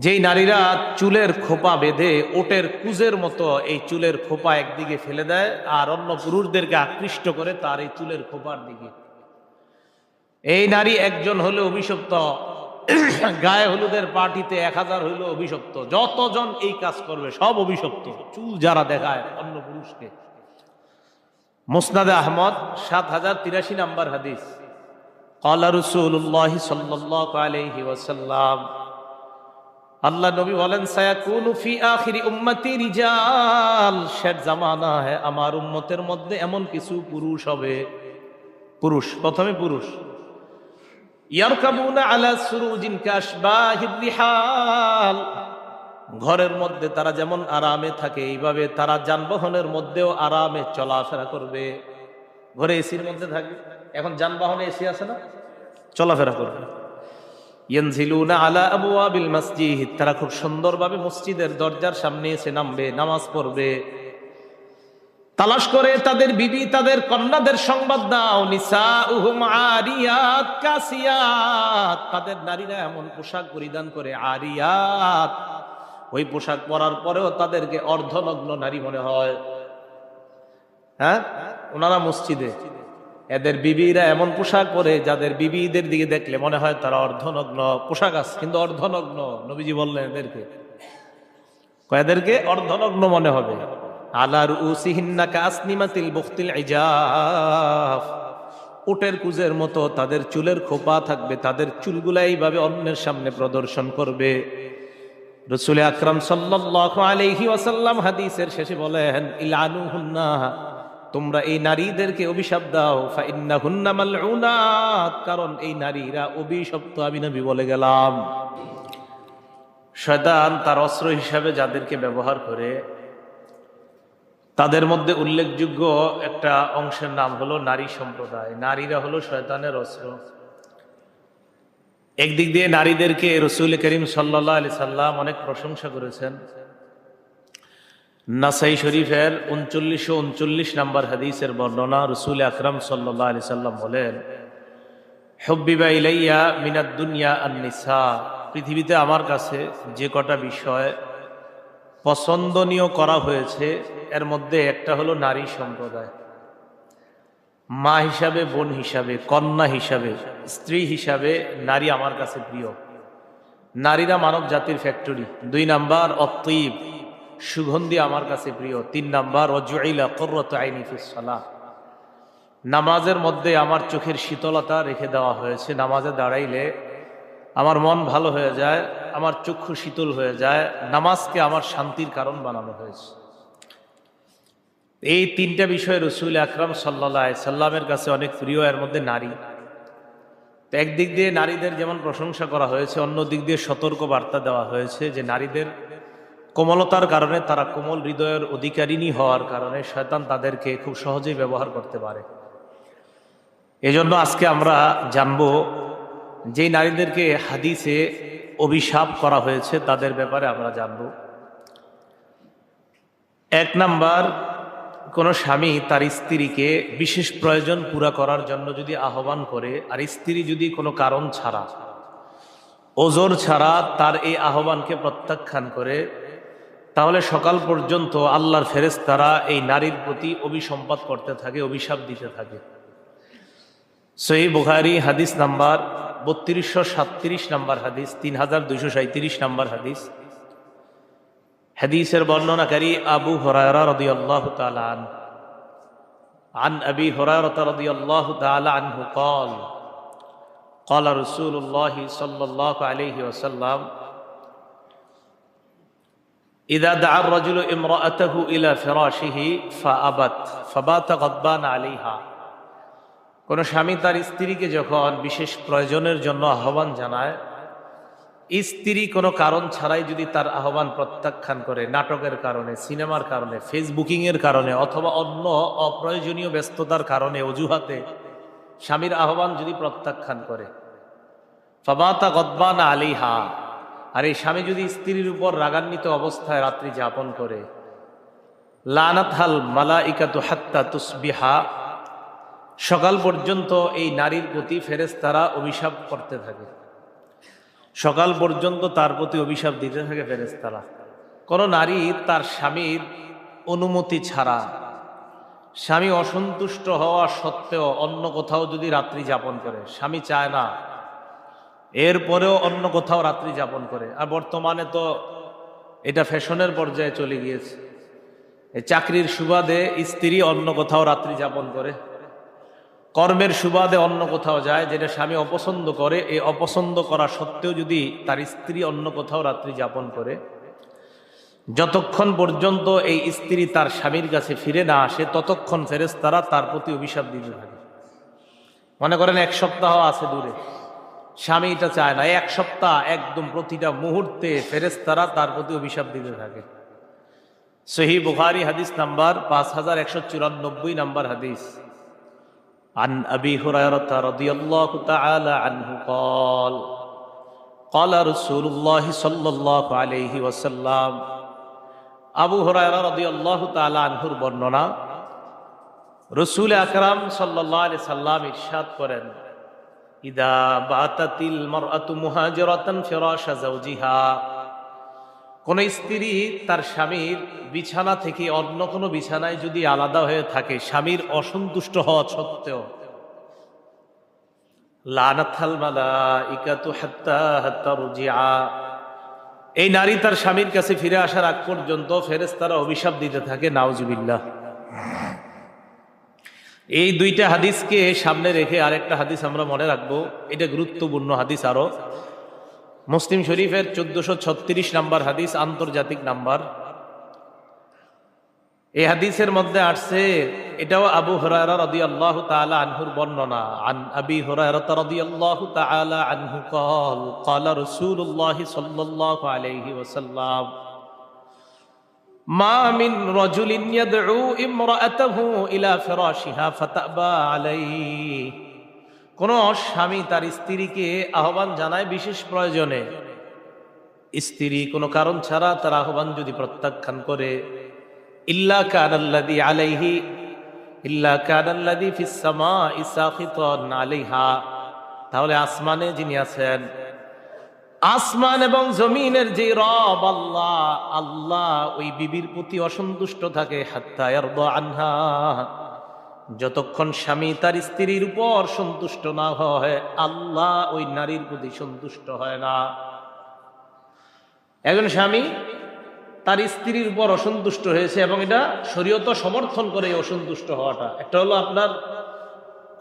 যেই নারীরা চুলের খোপা বেঁধে ওটের কুজের মতো এই চুলের খোপা একদিকে ফেলে দেয় আর অন্য পুরুষদেরকে আকৃষ্ট করে তার এই চুলের খোপার দিকে। এই নারী একজন হলে অভিশপ্ত, গায়ে হলুদের পার্টিতে এক হাজার হইল অভিশপ্ত, যতজন এই কাজ করবে সব অভিশপ্ত, চুল যারা দেখায় অন্য পুরুষকে। মুসনাদে আহমদ, সাত হাজার তিরাশি নাম্বার হাদিস। কলা রসুল্লাহ সাল্লাহ আলহি ওয়াসাল্লাম আল্লাহ নবী বলেন শের জামানা হ্যাঁ আমার উম্মতের মধ্যে এমন কিছু পুরুষ হবে। পুরুষ, প্রথমে পুরুষ। ঘরের মধ্যে তারা যেমন আরামে থাকে, এইভাবে তারা যানবাহনের মধ্যেও আরামে চলাফেরা করবে। ঘরে এসির মধ্যে থাকবে এখন যানবাহনে এসি আছে না? চলাফেরা করবে। তারা খুব সুন্দরভাবে মসজিদের দরজার সামনে এসে নামবে, নামাজ পড়বে। তালাশ করে তাদের বিবি, তাদের কন্যাদের সংবাদ দাও। তাদের নারীরা এমন পোশাক পরিধান করে, আরিয়াত। ওই পোশাক পরার পরেও তাদেরকে অর্ধনগ্ন নারী মনে হয়। হ্যাঁ? ওনারা মসজিদে। এদের বিবিরা এমন পোশাক পরে যাদের বিবিদের দিকে দেখলে মনে হয় তারা অর্ধনগ্ন পোশাক আছে, কিন্তু অর্ধনগ্ন, নবীজি বললেন এদেরকে। এদেরকে? অর্ধনগ্ন মনে হবে। আলার উসিহিন্না কাসনিমাতিল বখতিল ইজাফ। উটের কুজের মতো তাদের চুলের খোপা থাকবে, তাদের চুলগুলা এইভাবে অন্যের সামনে প্রদর্শন করবে। রসুল আকরাম সাল্লাল্লাহু আলাইহি ওয়াসাল্লাম হাদিসের শেষে বলেন, ইলানুহুন্না তোমরা এই নারীদেরকে অভিশাপ দাও। কারণ এই নারীরা অভিশপ্ত, আমি নবী বলে গেলাম। শয়তান তার অস্ত্র হিসাবে যাদেরকে ব্যবহার করে, তাদের মধ্যে উল্লেখযোগ্য একটা অংশের নাম হলো নারী সম্প্রদায়। নারীরা হলো শয়তানের অস্ত্র। একদিক দিয়ে নারীদেরকে রসুল করিম সাল্লাহ আলি সাল্লাম অনেক প্রশংসা করেছেন। নাসাই শরীফের উনচল্লিশশো উনচল্লিশ নাম্বার হাদিসের বর্ণনা রসুল আকরাম সাল্লাহ আলি সাল্লাম বলেন, হব্বিবা ইলাইয়া মিনাদ দুনিয়া আন্নিসা পৃথিবীতে আমার কাছে যে কটা বিষয় পছন্দনীয় করা হয়েছে, এর মধ্যে একটা হলো নারী সম্প্রদায়। মা হিসাবে, বোন হিসাবে, কন্যা হিসাবে, স্ত্রী হিসাবে নারী আমার কাছে প্রিয়। নারীরা মানব জাতির ফ্যাক্টরি। দুই নাম্বার অতীব সুগন্ধি আমার কাছে প্রিয়। তিন নাম্বার অজুইলা কর্রত আইনি ফিসালা নামাজের মধ্যে আমার চোখের শীতলতা রেখে দেওয়া হয়েছে। নামাজে দাঁড়াইলে আমার মন ভালো হয়ে যায়, আমার চক্ষু শীতল হয়ে যায়, নামাজকে আমার শান্তির কারণ বানানো হয়েছে। এই তিনটা বিষয় রসুল আকরাম সাল্লা সাল্লামের কাছে অনেক প্রিয়, এর মধ্যে নারী। তো একদিক দিয়ে নারীদের যেমন প্রশংসা করা হয়েছে অন্য দিক দিয়ে সতর্ক বার্তা দেওয়া হয়েছে যে নারীদের কোমলতার কারণে তারা কোমল হৃদয়ের অধিকারিণী হওয়ার কারণে শয়তান তাদেরকে খুব সহজেই ব্যবহার করতে পারে। এজন্য আজকে আমরা জানব যেই নারীদেরকে হাদিসে অভিশাপ করা হয়েছে তাদের ব্যাপারে আমরা জানব। এক নাম্বার, কোনো স্বামী তার স্ত্রীকে বিশেষ প্রয়োজন পুরা করার জন্য যদি আহ্বান করে, আর স্ত্রী যদি কোনো কারণ ছাড়া, ওজোর ছাড়া তার এই আহ্বানকে প্রত্যাখ্যান করে তাহলে সকাল পর্যন্ত আল্লাহর ফেরেস তারা এই নারীর প্রতি অভিসম্পাদ করতে থাকে অভিশাপ দিতে থাকে সহি বুখারি হাদিস নাম্বার বত্রিশশো সাতত্রিশ নাম্বার হাদিস তিন হাজার দুইশো সাঁত্রিশ নাম্বার হাদিস হাদিসের বর্ণনাকারী আবু হরায়রা রদি আল্লাহ তালান عن أبي هريرة رضي الله تعالى عنه قال قال رسول الله صلى الله عليه وسلم ইদা দার রাজুল ইমরাতহু ইলা ফিরাশিহি ফাআবাত, ফাবাতা গাদবান আলাইহা। কোন স্বামী তার স্ত্রীকে যখন বিশেষ প্রয়োজনের জন্য আহ্বান জানায়, স্ত্রী কোনো কারণ ছাড়াই যদি তার আহ্বান প্রত্যাখ্যান করে, নাটকের কারণে, সিনেমার কারণে, ফেসবুকিংয়ের কারণে অথবা অন্য অপ্রয়োজনীয় ব্যস্ততার কারণে, অজুহাতে স্বামীর আহ্বান যদি প্রত্যাখ্যান করে, ফাবাতা গদবান আলিহা আর এই স্বামী যদি স্ত্রীর উপর রাগান্বিত অবস্থায় রাত্রি যাপন করে লানাত হাল মালা ইকাতু হাত্তা তুসবিহা, সকাল পর্যন্ত এই নারীর প্রতি ফেরেস্তারা অভিশাপ করতে থাকে। সকাল পর্যন্ত তার প্রতি অভিশাপ দিতে থাকে ফেরেস্তারা কোনো নারী তার স্বামীর অনুমতি ছাড়া, স্বামী অসন্তুষ্ট হওয়া সত্ত্বেও অন্য কোথাও যদি রাত্রি যাপন করে, স্বামী চায় না এরপরেও অন্য কোথাও রাত্রি যাপন করে। আর বর্তমানে তো এটা ফ্যাশনের পর্যায়ে চলে গিয়েছে। চাকরির সুবাদে স্ত্রী অন্য কোথাও রাত্রি যাপন করে। কর্মের সুবাদে অন্য কোথাও যায় যেটা স্বামী অপছন্দ করে। এই অপছন্দ করা সত্ত্বেও যদি তার স্ত্রী অন্য কোথাও রাত্রি যাপন করে, যতক্ষণ পর্যন্ত এই স্ত্রী তার স্বামীর কাছে ফিরে না আসে, ততক্ষণ ফেরেস্তারা তার প্রতি অভিশাপ দিতে থাকে। মনে করেন এক সপ্তাহ আছে দূরে। স্বামী এটা চায় না এক সপ্তাহ একদম প্রতিটা মুহূর্তে ফেরেস্তারা তার প্রতি অভিশাপ দিতে থাকে সহি বুখারি হাদিস নাম্বার পাঁচ হাজার একশো চুরানব্বই নাম্বার হাদিস عن أبي هريرة رضي الله تعالى عنه قال قال رسول الله صلى الله عليه وسلم আবু হরায়রা রাদিয়াল্লাহু তাআলা আনহুর বর্ণনা রসুল আকরাম সাল্লাল্লাহু আলাইহি সাল্লাম ইরশাদ করেন ইদা বাতাতিল মারআতু মুহাজিরাতান ফিরাশা যাওজিহা। কোন স্ত্রী তার স্বামীর বিছানা থেকে অন্য কোনো বিছানায় যদি আলাদা হয়ে থাকে, স্বামীর অসন্তুষ্ট হওয়া সত্ত্বেও। এই নারী তার স্বামীর কাছে ফিরে আসার আগ পর্যন্ত ফেরেশতারা অভিশাপ দিতে থাকে, নাউজুবিল্লাহ। এই দুইটা হাদিসকে সামনে রেখে আরেকটা হাদিস আমরা মনে রাখব। এটা গুরুত্বপূর্ণ হাদিস আরও। মুসলিম শরীফের চোদ্দশো ছত্রিশ নাম্বার হাদিস, আন্তর্জাতিক নাম্বার। এই হাদিসের মধ্যে আসছে, এটাও আবু হরায়রা রাদিয়াল্লাহু তাআলা আনহুর বর্ণনা। আন আবি হরায়রা রাদিয়াল্লাহু তাআলা আনহু কল কল রাসূলুল্লাহ মা মিন রাজুলিন ইয়াদউ ইমরাতাহু ইলা ফিরাশিহা ফাতাবা আলাইহি। কোন স্বামী তার স্ত্রীকে আহ্বান জানায় বিশেষ প্রয়োজনে। স্ত্রী কোনো কারণ ছাড়া তার আহ্বান যদি প্রত্যাখ্যান করে, ইল্লা কানাল্লাদি আলাইহি, ইল্লা কানাল্লাদি ফিস সামা ইসাখিতান আলাইহা। তাহলে আসমানে যিনি আছেন আসমান এবং জমিনের যে রব আল্লাহ আল্লাহ ওই বিবির প্রতি অসন্তুষ্ট থাকে। আনহা। যতক্ষণ স্বামী তার স্ত্রীর উপর সন্তুষ্ট না হয়, আল্লাহ ওই নারীর প্রতি সন্তুষ্ট হয় না। একজন স্বামী তার স্ত্রীর উপর অসন্তুষ্ট হয়েছে এবং এটা শরীয়ত সমর্থন করে অসন্তুষ্ট হওয়াটা। একটা হলো আপনার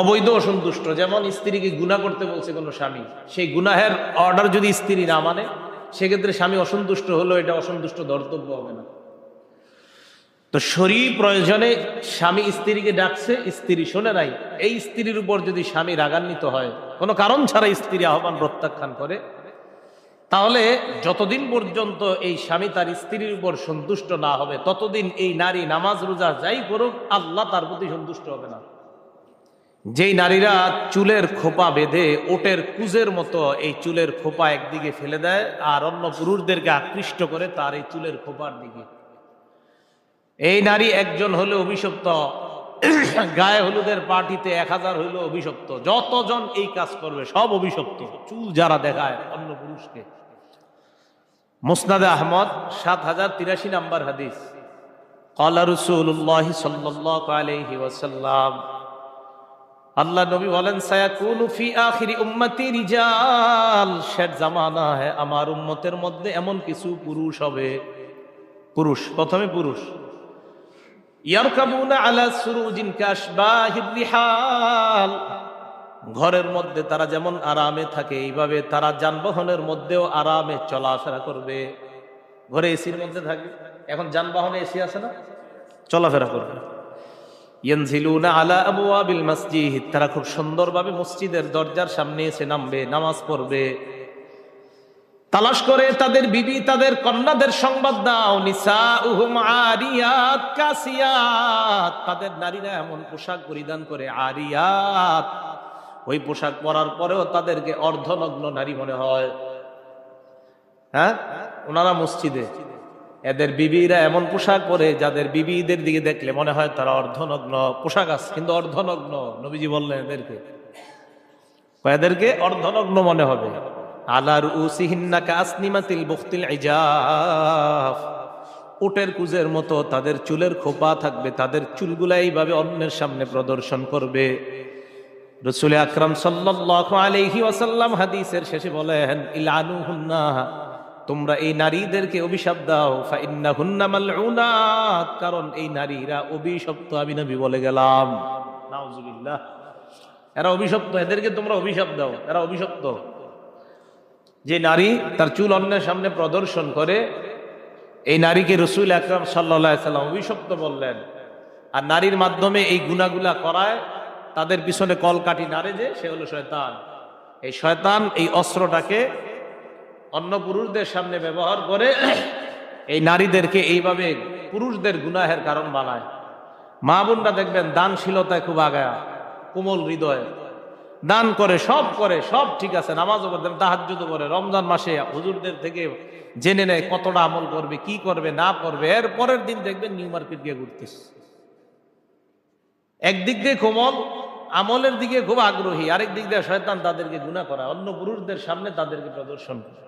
অবৈধ অসন্তুষ্ট। যেমন স্ত্রীকে গুণা করতে বলছে কোনো স্বামী, সেই গুনাহের অর্ডার যদি স্ত্রী না মানে সেক্ষেত্রে স্বামী অসন্তুষ্ট হলো এটা অসন্তুষ্ট ধর্তব্য হবে না। তো শরীর প্রয়োজনে স্বামী স্ত্রীকে ডাকছে, স্ত্রী শোনে নাই। এই স্ত্রীর উপর যদি স্বামী রাগান্বিত হয়, কোনো কারণ ছাড়া স্ত্রী আহ্বান প্রত্যাখ্যান করে, তাহলে যতদিন পর্যন্ত এই স্বামী তার স্ত্রীর উপর সন্তুষ্ট না হবে, ততদিন এই নারী নামাজ রোজা যাই করুক, আল্লাহ তার প্রতি সন্তুষ্ট হবে না। যেই নারীরা চুলের খোপা বেঁধে ওটের কুজের মতো এই চুলের খোপা একদিকে ফেলে দেয় আর অন্য পুরুষদেরকে আকৃষ্ট করে তার এই চুলের খোপার দিকে। এই নারী একজন হলে অভিশপ্ত, গায়ে হলুদের পার্টিতে এক হাজার হইল অভিশপ্ত, যতজন এই কাজ করবে সব অভিশপ্ত। চুল যারা দেখায় অন্য পুরুষকে। মুসনাদে আহমদ, সাত হাজার তিরাশি নাম্বার হাদিস। কলা রসুল্লাহ সাল্লাহ আলহি ওয়াসাল্লাম আল্লাহ নবী বলেন, সায়াকুনু ফি আখিরি উম্মতি রিজাল। শের জামানা হ্যাঁ আমার উম্মতের মধ্যে এমন কিছু পুরুষ হবে। পুরুষ, প্রথমে পুরুষ। ঘরের মধ্যে তারা যেমন আরামে থাকে, এইভাবে তারা যানবাহনের মধ্যেও আরামে চলাফেরা করবে। ঘরে এসির মধ্যে থাকবে এখন যানবাহনে এসি আছে না? চলাফেরা করবে। তারা খুব সুন্দরভাবে মসজিদের দরজার সামনে এসে নামবে, নামাজ পড়বে। তালাশ করে, তাদের বিবি, তাদের কন্যাদের সংবাদ দাও। নিসা আরিয়াত তাদের নারীরা এমন পোশাক পরিধান করে, আরিয়াত। ওই পোশাক পরার পরেও তাদেরকে অর্ধনগ্ন নারী মনে হয়। হ্যাঁ? ওনারা মসজিদে। এদের বিবিরা এমন পোশাক পরে যাদের বিবিদের দিকে দেখলে মনে হয় তারা অর্ধনগ্ন পোশাক আছে, কিন্তু অর্ধনগ্ন, নবীজি বললেন এদেরকে। এদেরকে? অর্ধনগ্ন মনে হবে। আলার উসিহিন্না কাসনিমাতিল বুখতিল ইজাফ। উটের কুজের মতো তাদের চুলের খোপা থাকবে, তাদের চুলগুলা এইভাবে অন্যের সামনে প্রদর্শন করবে। রসুল আকরাম সাল্লাল্লাহু আলাইহি ওয়াসাল্লাম হাদিসের শেষে বলেন, ইলানুহুন্না তোমরা এই নারীদেরকে অভিশাপ দাও। কারণ এই নারীরা অভিশপ্ত, আমি নবী বলে গেলাম। এরা অভিশপ্ত, এদেরকে তোমরা অভিশাপ দাও, এরা অভিশপ্ত। যে নারী তার চুল অন্যের সামনে প্রদর্শন করে, এই নারীকে রসুল আকরাম সাল্লাহ সাল্লাম অভিশপ্ত বললেন। আর নারীর মাধ্যমে এই গুণাগুলা করায়, তাদের পিছনে কলকাঠি নাড়ে যে, সে হলো শয়তান। এই শয়তান এই অস্ত্রটাকে অন্য পুরুষদের সামনে ব্যবহার করে এই নারীদেরকে এইভাবে পুরুষদের গুনাহের কারণ বানায়। মা বোনরা দেখবেন দানশীলতায় খুব আগায়া, কোমল হৃদয়। দান করে, সব করে, সব ঠিক আছে, নামাজও পড়তেন তাহাজ্জুদ করে রমজান মাসে হুজুরদের থেকে জেনে নেয় কতটা আমল করবে, কি করবে, না করবে। এর পরের দিন দেখবেন নিউ মার্কেট গিয়ে ঘুরতেছে। একদিক দিয়ে কোমল, আমলের দিকে খুব আগ্রহী, আরেক দিক দিয়ে শয়তান তাদেরকে গুণা করা অন্য পুরুষদের সামনে তাদেরকে প্রদর্শন করে।